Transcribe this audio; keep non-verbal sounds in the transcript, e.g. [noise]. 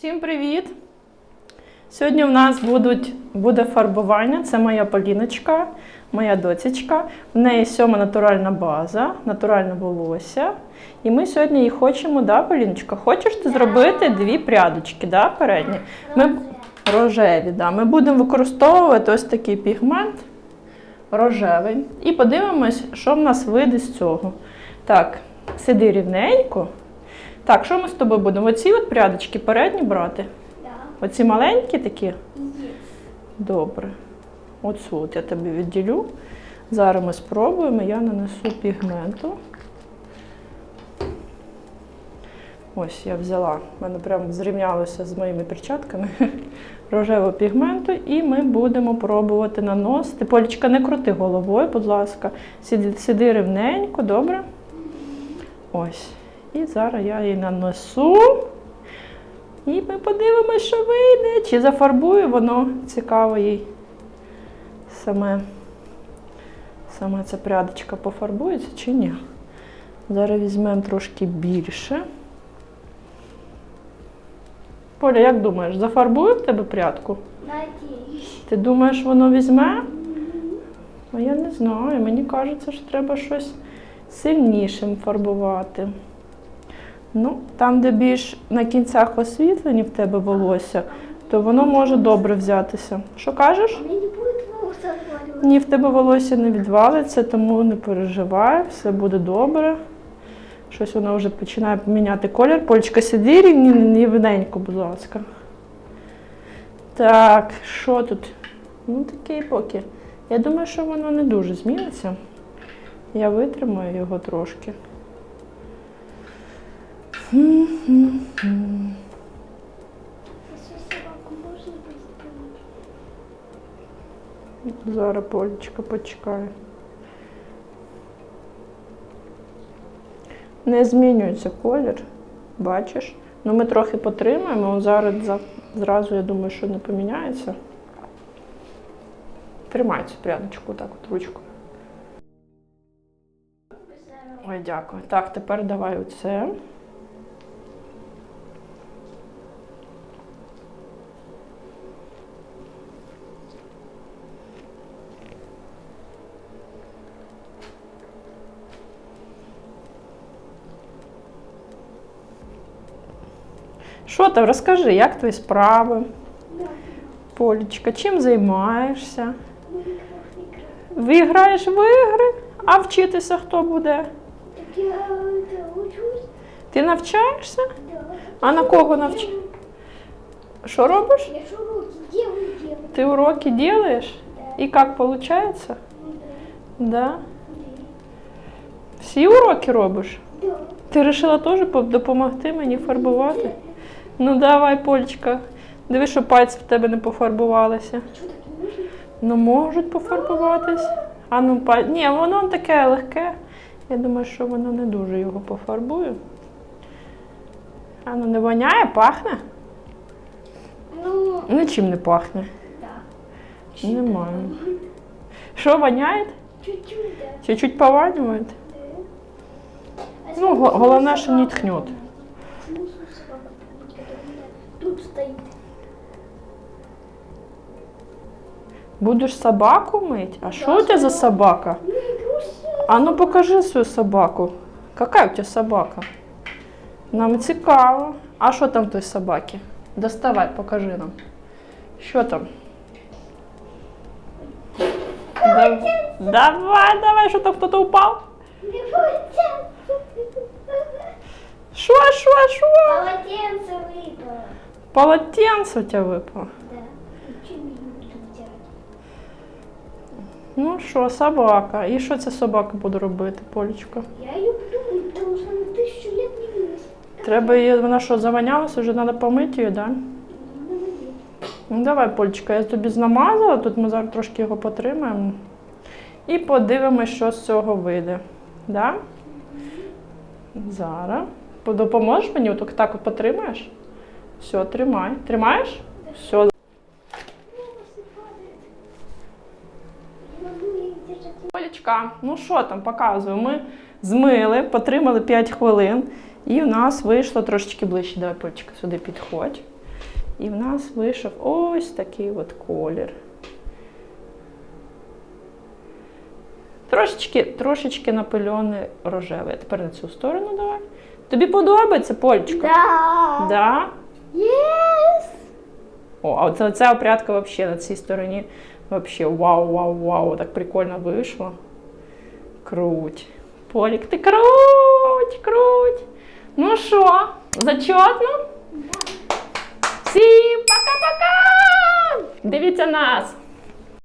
Всім привіт! Сьогодні в нас будуть, буде фарбування. Це моя Поліночка, моя доцічка. В неї сьома натуральна база, натуральне волосся. І ми сьогодні її хочемо, да, Поліночка? Хочеш ти зробити дві прядочки, да, передні? Ми, рожеві, да. Ми будемо використовувати ось такий пігмент рожевий. І подивимось, що в нас вийде з цього. Так, сиди рівненько. Так, що ми з тобою будемо? Оці от прядочки передні брати? Да. Оці маленькі такі? Є. Добре. Оцю от я тобі відділю. Зараз ми спробуємо, я нанесу пігменту. Ось я взяла, в мене прямо зрівнялося з моїми перчатками [laughs] рожевого пігменту, і ми будемо пробувати наносити. Полічка, не крути головою, будь ласка. Сиди, сиди рівненько, добре? Ось. І зараз я її нанесу. І ми подивимося, що вийде. Чи зафарбує воно цікаво їй. Саме, саме ця прядочка пофарбується чи ні. Зараз візьмемо трошки більше. Поля, як думаєш, зафарбує в тебе прядку? Надіюсь. Ти думаєш, воно візьме? А я не знаю. Мені кажеться, що треба щось сильнішим фарбувати. Ну, там, де більш на кінцях освітлені в тебе волосся, то воно може добре взятися. Що кажеш? Ні, в тебе волосся не відвалиться, тому не переживай, все буде добре. Щось воно вже починає міняти колір. Полічка, сиди рівненько, будь ласка. Так, що тут? Ну, такий поки. Я думаю, що воно не дуже зміниться. Я витримаю його трошки. Хм-хм-хм. Цю собаку можна позбавити? Зараз Полічка почекає. Не змінюється колір, бачиш? Ну ми трохи потримаємо, зараз зразу, я думаю, що не поміняється. Тримай цю прядочку так от ручкою. Ой, дякую. Так, тепер давай оце. Що там, розкажи, як твої справи? Да. Полічка, чим займаєшся? Ну, іграх, іграх. Ви граєш в ігри? А вчитися хто буде? Ти навчаєшся? А на кого навч... Що робиш? Ти уроки робиш? І як виходить? Да. Всі уроки робиш? Ти вирішила теж допомогти мені фарбувати? Ну давай, Полічка. Диви, що пальці в тебе не пофарбувалися. Ну, можуть пофарбуватись. А ну, па... Ні, воно таке легке. Я думаю, що воно не дуже його пофарбує. А ну не воняє, пахне? Ну, Нічим не пахне. да. Немає. Що воняє? Чуть-чуть, да. Чуть-чуть пованює? Да. Ну, главное, что не тхнет. Стоит. Будеш собаку мить? А що у тебе за собака? А ну покажи свою собаку. Какая у тебя собака? Нам цікаво. А що там в той собаки? Доставай, покажи нам. Що там? Да- Давай, давай, що там хто-то упав? Що, що, що? Полотенце выпало. Полотенце у тебе випало. Да. И чем я буду вытирать? Ну що, собака. І що ця собака буде робити, Полічка? Я ее буду мыть, потому что она тысячу лет не мылась. Треба її, вона що, завонялася, вже треба помити її, так? Да? Ну, молодец. Ну, давай, Полічка, я тобі знамазала, тут ми зараз трошки його потримаємо. І подивимось, що з цього вийде. Да? Зараз. По- Допоможеш мені? Отак так от потримаєш? Все, тримай. Тримаєш? Все. Полічка, ну що там, показую. Ми змили, потримали 5 хвилин, і у нас вийшло трошечки ближче. Давай, Полічка, сюди підходь. І в нас вийшов ось такий от колір. Трошечки, трошечки напильоний рожевий. Тепер на цю сторону давай. Тобі подобається, Полечка? Да. Да? О, а оце, ця опрятка вообще на цій стороні. Вообще вау, вау, вау, так прикольно вийшло. Круть. Полік, ти круть, круть. Ну що, зачетно? Всім пока-пока! Дивіться нас!